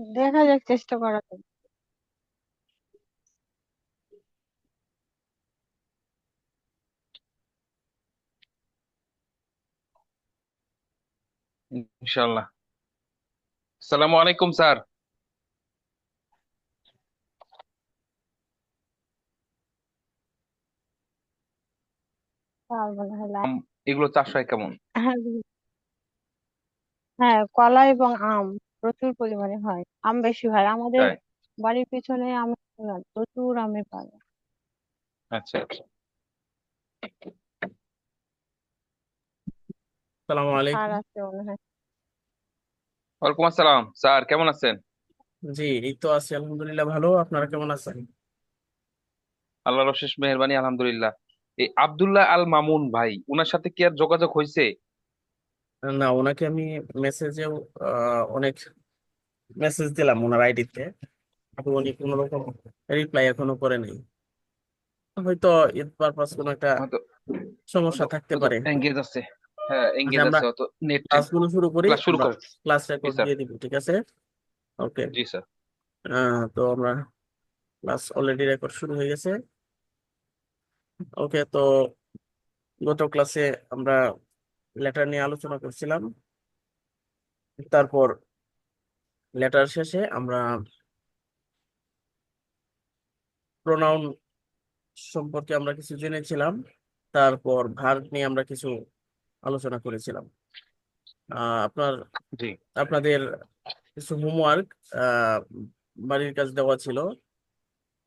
দেখা যাক চেষ্টা করা যাক। ইনশাল্লাহ। আসসালামু আলাইকুম স্যার। এগুলো চাষ হয় কেমন? হ্যাঁ হ্যাঁ, কলা এবং আম। প্রচুর পরিমাণে হয় আম বেশি হয়। আমাদের তাই বাড়ির পিছনে আম প্রচুর আমের বাগান আচ্ছা আচ্ছা। সালামু আলাইকুম। আছে মনে হয়। ওয়ালাইকুম আসসালাম। স্যার কেমন আছেন? জি এই তো আছি আলহামদুলিল্লাহ। ভালো আপনারা কেমন আছেন? আল্লাহর অশেষ মেহেরবানি আলহামদুলিল্লাহ। এই আব্দুল্লাহ আল মামুন ভাই উনার সাথে কি আর যোগাযোগ হয়েছে না ওনাকে আমি মেসেজেও অনেক মেসেজ দিলাম ওনার আইডিতে কিন্তু উনি কোনো রকম রিপ্লাই এখনও করে নাই হয়তো ঈদ পারপাস কোনো একটা সমস্যা থাকতে পারে। এঙ্গেজ আছে। হ্যাঁ এঙ্গেজ আচ্ছা, আছে হয়তো নেট ক্লাসগুলো শুরু করি ক্লাস শুরু ক্লাস রেকর্ড দিয়ে দিব ঠিক আছে? ওকে জি স্যার তো আমরা ক্লাস অলরেডি রেকর্ড শুরু হয়ে গেছে। ওকে তো গত ক্লাসে আমরা লেটার নিয়ে আলোচনা করছিলাম। তারপর লেটার শেষে আমরা প্রোনাউন সম্পর্কে আমরা কিছু জেনেছিলাম। তারপর ভার্ব নিয়ে আমরা কিছু আলোচনা করেছিলাম। আহ, আপনার জি। আপনাদের কিছু হোমওয়ার্ক বাড়ির কাজ দেওয়া ছিল।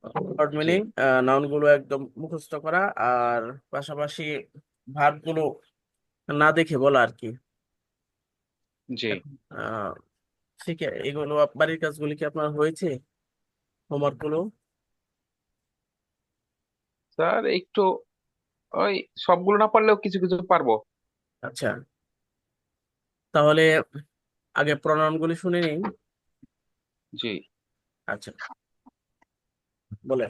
ওয়ার্ড জি। মিনিং নাউনগুলো একদম মুখস্থ করা আর পাশাপাশি ভার্বগুলো না দেখে বলা আর কি জি আহ ঠিক আছে এগুলো বাড়ির কাজগুলি কি আপনার হয়েছে? হোমওয়ার্কগুলো স্যার একটু ওই সবগুলো না পারলেও কিছু কিছু পারব। আচ্ছা। তাহলে আগে প্রনাউন গুলি শুনে নিন। জি। আচ্ছা। বলে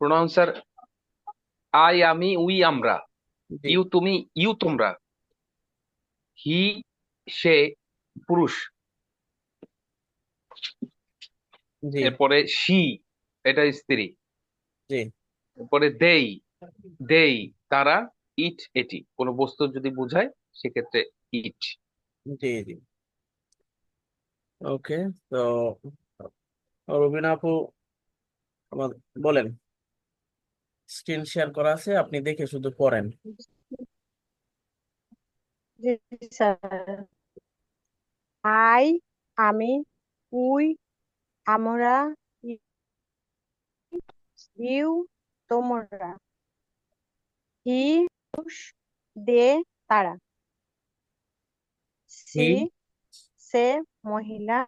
প্রণাম স্যার আই আমি উই আমরা। ইউ তুমি ইউ তোমরা। হি সে পুরুষ। এরপরে শি এটা স্ত্রী। এরপরে দেই দেই তারা ইট এটি। কোনো বস্তু যদি বোঝায় সেক্ষেত্রে ইট জি জি। ওকে তো রবিনা আপু বলেন। স্ক্রিন শেয়ার করা আছে আপনি দেখে শুধু পড়েন। আই আমি উই আমরা ইউ তোমরা হি দে তারা। সি সে মহিলা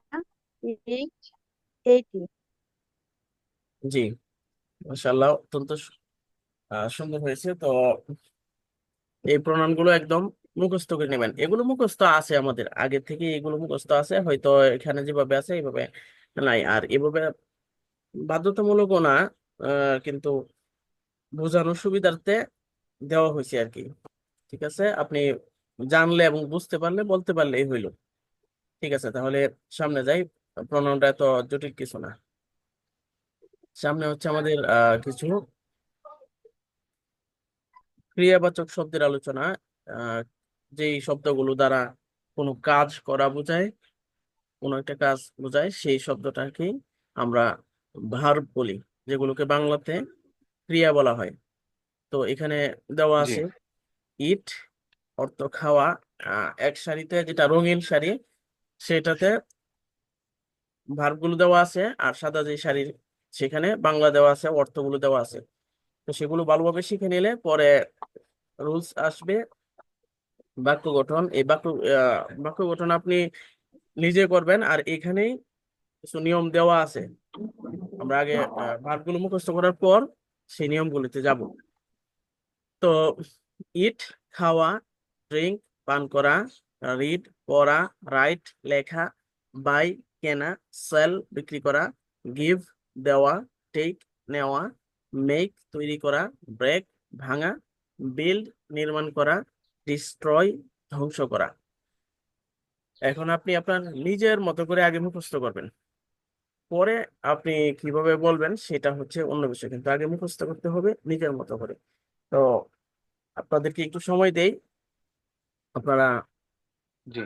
ইট এইটি। জি মাশাআল্লাহ অত্যন্ত সুন্দর হয়েছে। তো এই প্রণামগুলো একদম মুখস্থ করে নেবেন। এগুলো মুখস্থ আছে আমাদের। আগে থেকে এগুলো মুখস্থ আছে। হয়তো এখানে যেভাবে আছে এইভাবে নাই। আর এভাবে বাধ্যতামূলকও না কিন্তু বোঝানোর সুবিধার্থে দেওয়া হয়েছে আর কি। ঠিক আছে? আপনি জানলে এবং বুঝতে পারলে, বলতে পারলেই হইল। ঠিক আছে? তাহলে সামনে যাই। প্রণামটা এত জটিল কিছু না। সামনে হচ্ছে আমাদের কিছু ক্রিয়াবাচক শব্দের আলোচনা আহ যেই শব্দগুলো দ্বারা কোনো কাজ করা বোঝায় কোনো একটা কাজ বোঝায় সেই শব্দটাকে আমরা ভার্ব বলি যেগুলোকে বাংলাতে ক্রিয়া বলা হয়। তো এখানে দেওয়া আছে ইট অর্থ খাওয়া আহ, এক সারিতে যেটা রঙিন শাড়ি সেটাতে ভার্বগুলো দেওয়া আছে আর সাদা যে শাড়ির সেখানে বাংলা দেওয়া আছে অর্থগুলো দেওয়া আছে। তো সেগুলো ভালোভাবে শিখে নিলে পরে রুলস আসবে। বাক্য গঠন, এই বাক্য বাক্য গঠন আপনি নিজে করবেন আর এখানেই কিছু নিয়ম দেওয়া আছে। আমরা আগে ভার্বগুলো মুখস্থ করার পর সেই নিয়মগুলিতে যাব। তো ইট খাওয়া ড্রিঙ্ক পান করা রিড পড়া রাইট লেখা বাই কেনা সেল বিক্রি করা গিভ দেওয়া টেক নেওয়া মেক তৈরি করা ব্রেক ভাঙা বিল্ড নির্মাণ করা ডিস্ট্রয় ধ্বংস করা। এখন আপনি আপনার নিজের মতো করে আগে মুখস্থ করবেন। পরে আপনি কীভাবে বলবেন সেটা হচ্ছে অন্য বিষয় কিন্তু আগে মুখস্থ করতে হবে নিজের মতো করে। তো আপনাদেরকে একটু সময় দেই। আপনারা জি।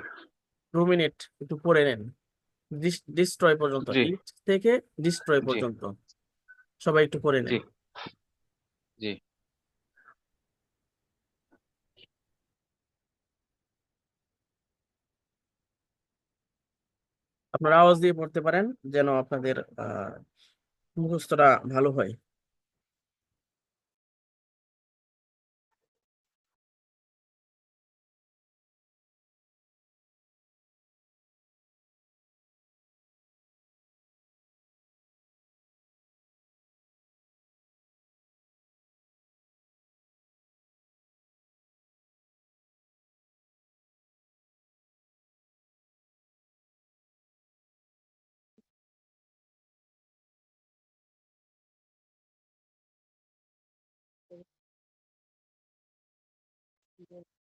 দু মিনিট একটু পড়ে নেন। ডিস্ট্রয় পর্যন্ত থেকে ডিস্ট্রয় পর্যন্ত। সবাই একটু পড়ে নেয় জি। আপনারা আওয়াজ দিয়ে পড়তে পারেন যেন আপনাদের আহ মুখস্থটা ভালো হয়। experience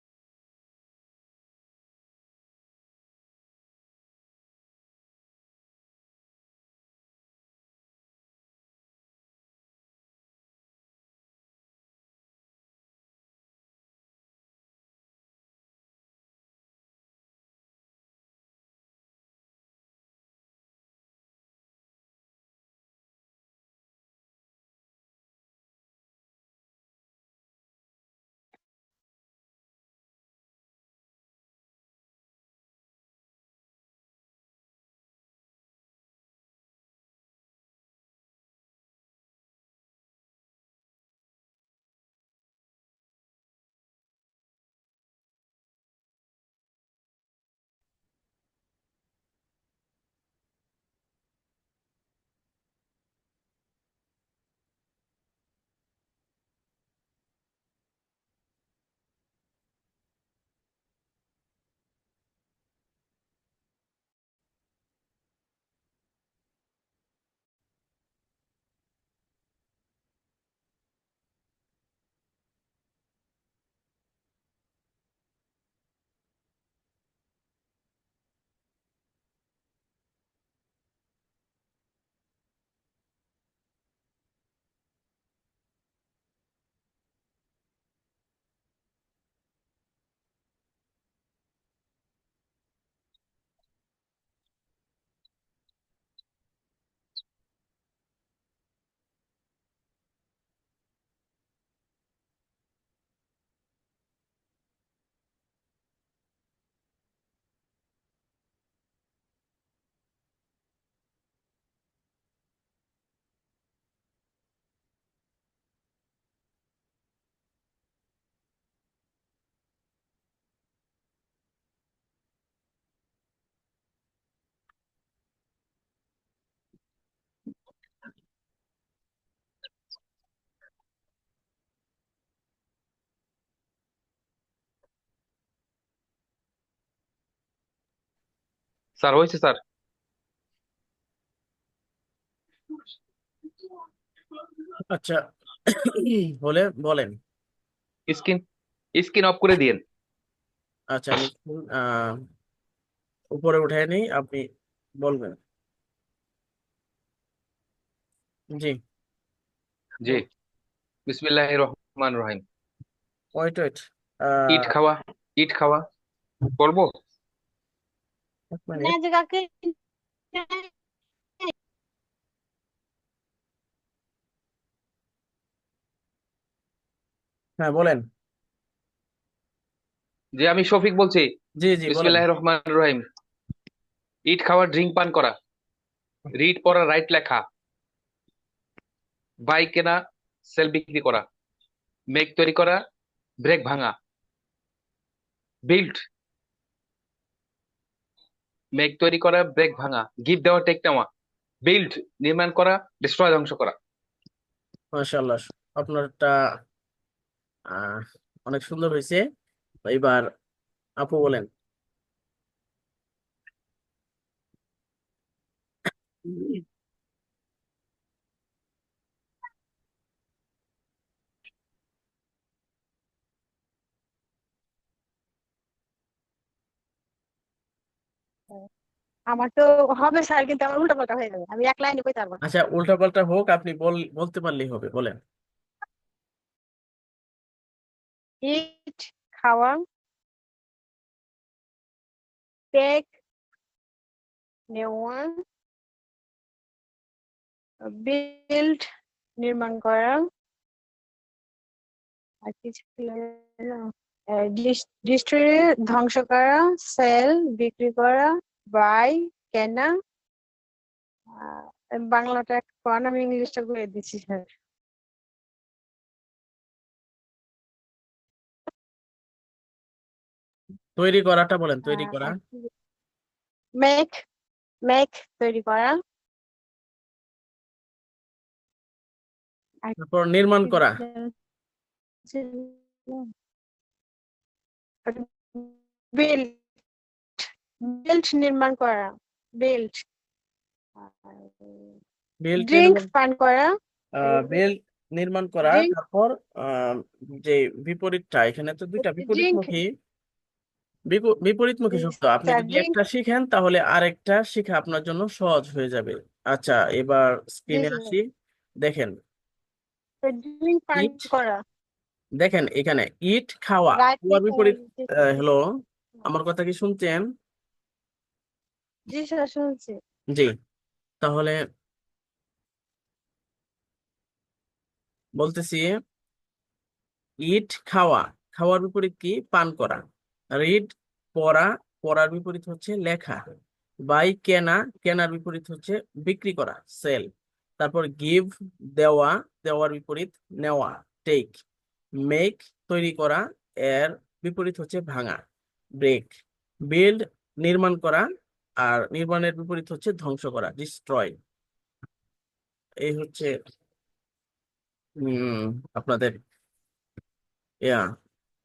স্যার হয়েছে স্যার। আচ্ছা হলে বলেন। স্ক্রিন স্ক্রিন অফ করে দিয়েন। আচ্ছা আমি উপরে নেই আপনি বলবেন। জি। জি। বিসমিল্লাহ রহমান রহিম। ওয়েট ওয়েট ইট খাওয়া ইট খাওয়া। বলব কাকে হ্যাঁ বলেন। যে আমি শফিক বলছি জি জি বলেন। বিসমিল্লাহ রহমান রহিম। ইট খাওয়া ড্রিঙ্ক পান করা। রিড পড়া রাইট লেখা। বাইক কেনা সেল বিক্রি করা। মেক তৈরি করা ব্রেক ভাঙা। বিল্ড। মেক তৈরি করা ব্রেক ভাঙা গিফট দেওয়া টেক নেওয়া বিল্ড নির্মাণ করা ডিস্ট্রয় ধ্বংস করা। মাশাআল্লাহ, আপনারটা অনেক সুন্দর হয়েছে। এবার আপু বলেন। আমার তো হবে স্যার কিন্তু আমার উল্টা পাল্টা হয়ে যাবে। আমি এক লাইনে কইতে পারব না। আচ্ছা উল্টাপাল্টা হোক আপনি বল বলতে পারলেই হবে বলেন। ইট খাওয়া। টেক নেওয়া। বিল্ড নির্মাণ করা। আর কিছু ধ্বংস করা। সেল বিক্রি করা। বাই কেনা? বাংলাটা কোন আমি ইংলিশটা করে দিচ্ছি স্যার। তৈরি করাটা বলেন তৈরি করা। মেক মেক তৈরি করা। তারপর নির্মাণ করা। বিল্ড বিল্ড নির্মাণ করা বিল্ড বিল্ড ড্রিঙ্ক পান করা। বিল নির্মাণ করা তারপর যে বিপরীতটা এখানে তো দুইটা বিপরীতমুখী। বিপরীতমুখী শব্দ আপনি যদি একটা শিখেন তাহলে আরেকটা শেখা আপনার জন্য সহজ হয়ে যাবে। আচ্ছা এবার স্ক্রিনে আসি। দেখেন। দেখেন এখানে ইট খাওয়া। খাওয়ার বিপরীত হ্যালো আমার কথা কি শুনছেন? জি শুনছি। জি, তাহলে বলতেছি, ইট খাওয়া, খাওয়ার বিপরীত কি? পান করা। রিড পড়া পড়ার বিপরীত হচ্ছে লেখা। বাই কেনা, কেনার বিপরীত হচ্ছে বিক্রি করা, সেল। তারপর গিভ, দেওয়া, দেওয়ার বিপরীত নেওয়া, টেক। মেক, তৈরি করা, এর বিপরীত হচ্ছে ভাঙা, ব্রেক। বিল্ড, নির্মাণ করা আর নির্মাণের বিপরীত হচ্ছে ধ্বংস করা ডিস্ট্রয় এই হচ্ছে উম আপনাদের ইয়া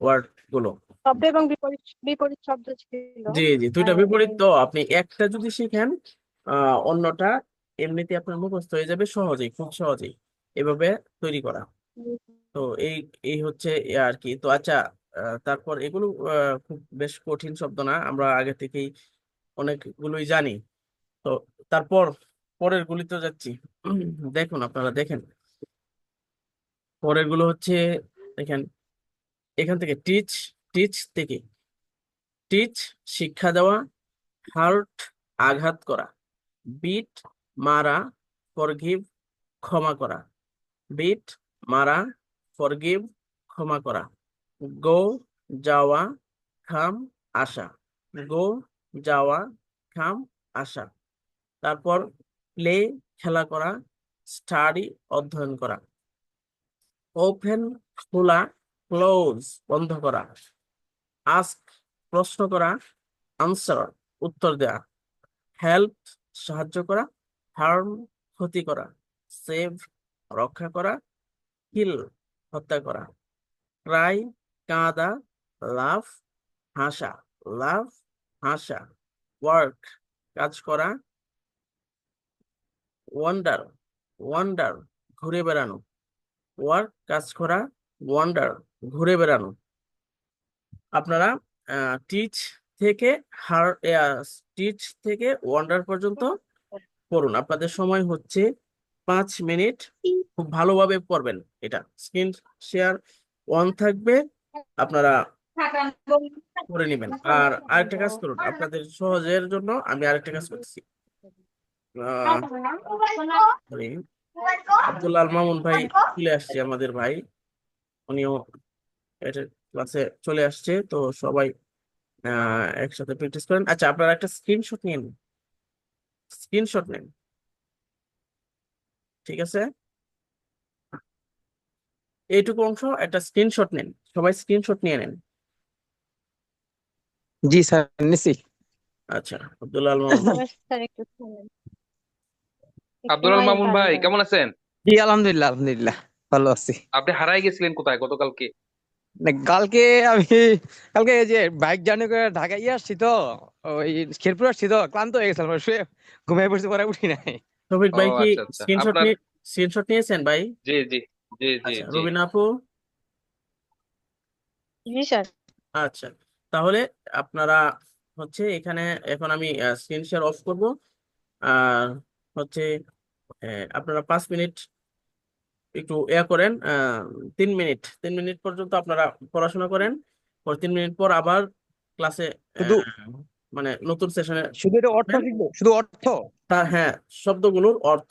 ওয়ার্ডগুলো শব্দ এবং বিপরীত বিপরীত শব্দ ছিল। জি জি দুইটা বিপরীত তো। আপনি একটা যদি শিখেন আহ অন্যটা এমনিতে আপনার মুখস্থ হয়ে যাবে সহজেই খুব সহজেই। এভাবে তৈরি করা। তো এই এই হচ্ছে আর কি। তো আচ্ছা তারপর এগুলো আহ, খুব বেশ কঠিন শব্দ না। আমরা আগে থেকেই অনেকগুলোই জানি। তো তারপর পরের গুলিতে যাচ্ছি। দেখুন আপনারা, দেখেন। পরেরগুলো হচ্ছে, দেখেন, এখান থেকে টিচ টিচ থেকে। টিচ শিক্ষা দেওয়া হার্ট আঘাত করা। বিট মারা ফরগিভ ক্ষমা করা। বিট মারা ফরগিভ ক্ষমা করা। গো যাওয়া খাম আসা। গো যাওয়া, খাম, আসা। তারপর প্লে খেলা করা স্টাডি অধ্যয়ন করা। ওপেন খোলা ক্লোজ বন্ধ করা। আস্ক প্রশ্ন করা আনসার উত্তর দেয়া। হেল্প সাহায্য করা। হার্ম ক্ষতি করা। সেভ রক্ষা করা। কিল হত্যা করা। ক্রাই কাঁদা লাভ হাসা। লাভ হাসা ওয়ার্ক কাজ করা ওয়ান্ডার ওয়ান্ডার ঘুরে বেড়ানো ওয়ার্ক কাজ করা ওয়ান্ডার ঘুরে বেড়ানো। আপনারা টিচ থেকে হার টিচ থেকে ওয়ান্ডার পর্যন্ত পড়ুন। আপনাদের সময় হচ্ছে পাঁচ মিনিট। খুব ভালোভাবে পড়বেন এটা। স্ক্রিন শেয়ার অন থাকবে। আপনারা করে নেবেন। আর আরেকটা কাজ করুন আপনাদের সহজের জন্য আমি আরেকটা কাজ করতেছি। আহ, আব্দুল আল মামুন ভাই চলে আসছে আমাদের ভাই। উনিও ক্লাসে চলে আসছে তো সবাই একসাথে প্র্যাকটিস করেন। আচ্ছা আপনারা একটা স্ক্রিনশট নিন। স্ক্রিনশট নেন। ঠিক আছে? এইটুকু অংশ একটা স্ক্রিনশট নেন। সবাই স্ক্রিনশট নিয়ে নেন। জি স্যার নিছি। আচ্ছা আব্দুল আল মামুন। আব্দুল আল মামুন ভাই কেমন আছেন? জি আলহামদুলিল্লাহ আলহামদুলিল্লাহ ভালো আছি। আপনি হারাই গেছিলেন কোথায় গতকালকে? কালকে আমি কালকে যে বাইক জার্নি করে ঢাকা ইয়ে আসছি তো ওই শেরপুর আসছি তো ক্লান্ত হয়ে গেছিলাম শুয়ে ঘুমিয়ে পড়ছি পরে উঠি নাই। শফিক ভাই কি আচ্ছা, আচ্ছা। স্ক্রিনশট আপনার- নিয়ে স্ক্রিনশট নিয়েছেন ভাই? জি জি জি জি আচ্ছা জি। আপু? জি স্যার। আচ্ছা। তাহলে আপনারা হচ্ছে এখানে এখন আমি স্ক্রিন শেয়ার অফ করব। আর হচ্ছে আপনারা পাঁচ মিনিট একটু ইয়া করেন তিন মিনিট তিন মিনিট পর্যন্ত আপনারা পড়াশোনা করেন। পর তিন মিনিট পর আবার ক্লাসে শুধু মানে নতুন সেশনে শুধু এটা অর্থ শিখব? শুধু অর্থ? তার হ্যাঁ শব্দগুলোর অর্থ।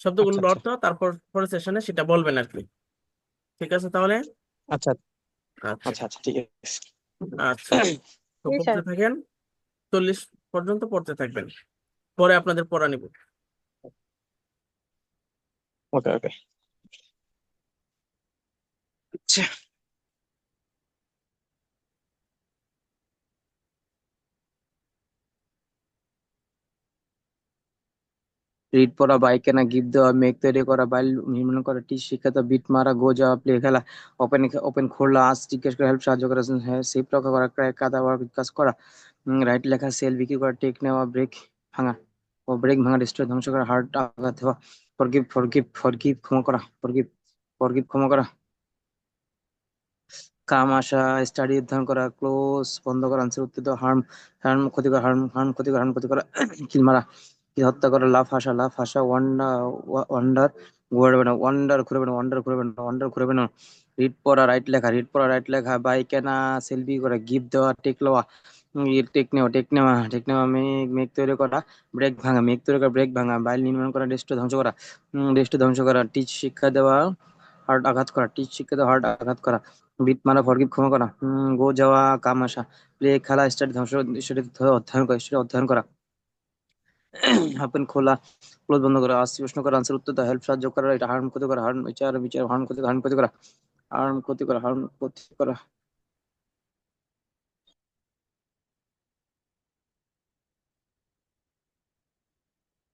শব্দগুলোর আচ্ছা, অর্থ তারপর পরের সেশনে সেটা বলবেন আর কি। ঠিক আছে তাহলে? আচ্ছা। আচ্ছা। আচ্ছা আচ্ছা ঠিক আছে। আচ্ছা তো পড়তে থাকেন চল্লিশ পর্যন্ত পড়তে থাকবেন। পরে আপনাদের পড়া নিব। ওকে ওকে। আচ্ছা। রিড পড়া বাইক কেনা গিফট দেওয়া মেঘ তৈরি করা বাইল নির্মাণ করা, টি শিক্ষা বিট মারা গো যাওয়া প্লে খেলা ওপেন ওপেন খোলা আস জিজ্ঞেস করা হেল্প সাহায্য করা হ্যাঁ সেফ রক্ষা করা ক্রায় কাদা ওয়ার কাজ করা রাইট লেখা সেল বিক্রি করা টেক নেওয়া ব্রেক ভাঙা, ও ব্রেক ভাঙা ডিস্ট্রয় ধ্বংস করা হার্ট আঘাত দেওয়া ফরগিভ ফরগিভ ফরগিভ ক্ষমা করা ফরগিভ ফরগিভ ক্ষমা করা, কাম আসা স্টাডি অধ্যয়ন করা ক্লোজ বন্ধ করা আনসার উত্তর হার্ম হার্ম ক্ষতি করা হার্ম হার্ম ক্ষতি করা হার্ম ক্ষতি করা কিল মারা কিল হত্যা করা? লাভ হাসা লাভ হাসা ওয়ান্ডার ওয়ান্ডার ঘুরবে না ওয়ান্ডার ঘুরবে না ওয়ান্ডার ঘুরবে না ওয়ান্ডার ঘুরবে না। রিড পড়া রাইট লেখা রিড পড়া রাইট লেখা বাই কেনা সেলফি করা গিফট দেওয়া টেক লওয়া। টেক নেওয়া টেক নেওয়া টেক নেওয়া মেঘ মেঘ তৈরি করা ব্রেক ভাঙা মেঘ তৈরি করা ব্রেক ভাঙা বাইল নির্মাণ করা ডেস্ট ধ্বংস করা। ডেস্ট ধ্বংস করা টিচ শিক্ষা দেওয়া হার্ট আঘাত করা টিচ শিক্ষা দেওয়া হার্ট আঘাত করা বিট মারা ফরগিভ ক্ষমা করা গো যাওয়া, কাম আসা প্লে খেলা স্টাডি ধ্বংস সেটা অধ্যয়ন করা, সেটা অধ্যয়ন করা। হাফেন খোলা, ক্লোজ বন্ধ করা আসছি প্রশ্ন করা আনসার উত্তর হেল্প সাহায্য করা, এটা হার্ম ক্ষতি করা হার্ম বিচার বিচার হার্ম ক্ষতি হার্ম ক্ষতি করা হার্ম ক্ষতি করা হার্ম ক্ষতি করা।